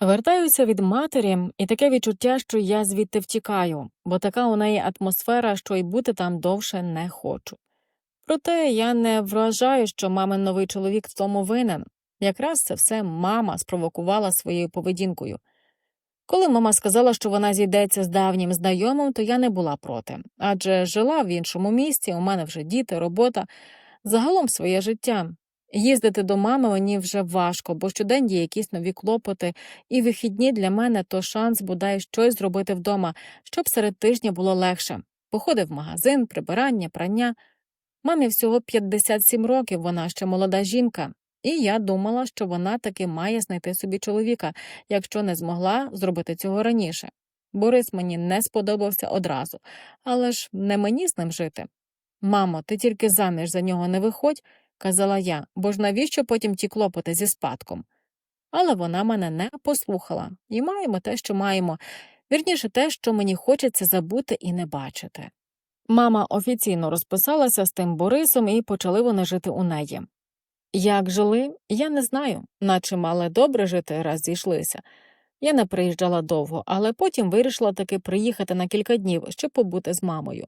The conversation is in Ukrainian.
Вертаюся від матері, і таке відчуття, що я звідти втікаю, бо така у неї атмосфера, що й бути там довше не хочу. Проте я не вважаю, що мамин новий чоловік в тому винен. Якраз це все мама спровокувала своєю поведінкою. Коли мама сказала, що вона зійдеться з давнім знайомим, то я не була проти, адже жила в іншому місті, у мене вже діти, робота, загалом своє життя. Їздити до мами мені вже важко, бо щодень є якісь нові клопоти, і вихідні для мене то шанс бодай щось зробити вдома, щоб серед тижня було легше. Походи в магазин, прибирання, прання. Мамі всього 57 років, вона ще молода жінка, і я думала, що вона таки має знайти собі чоловіка, якщо не змогла зробити цього раніше. Борис мені не сподобався одразу, але ж не мені з ним жити. Мамо, ти тільки заміж за нього не виходь, казала я, бо ж навіщо потім ті клопоти зі спадком? Але вона мене не послухала, і маємо те, що маємо, вірніше те, що мені хочеться забути і не бачити. Мама офіційно розписалася з тим Борисом і почали вони жити у неї. Як жили, я не знаю, наче мали добре жити, раз зійшлися. Я не приїжджала довго, але потім вирішила таки приїхати на кілька днів, щоб побути з мамою.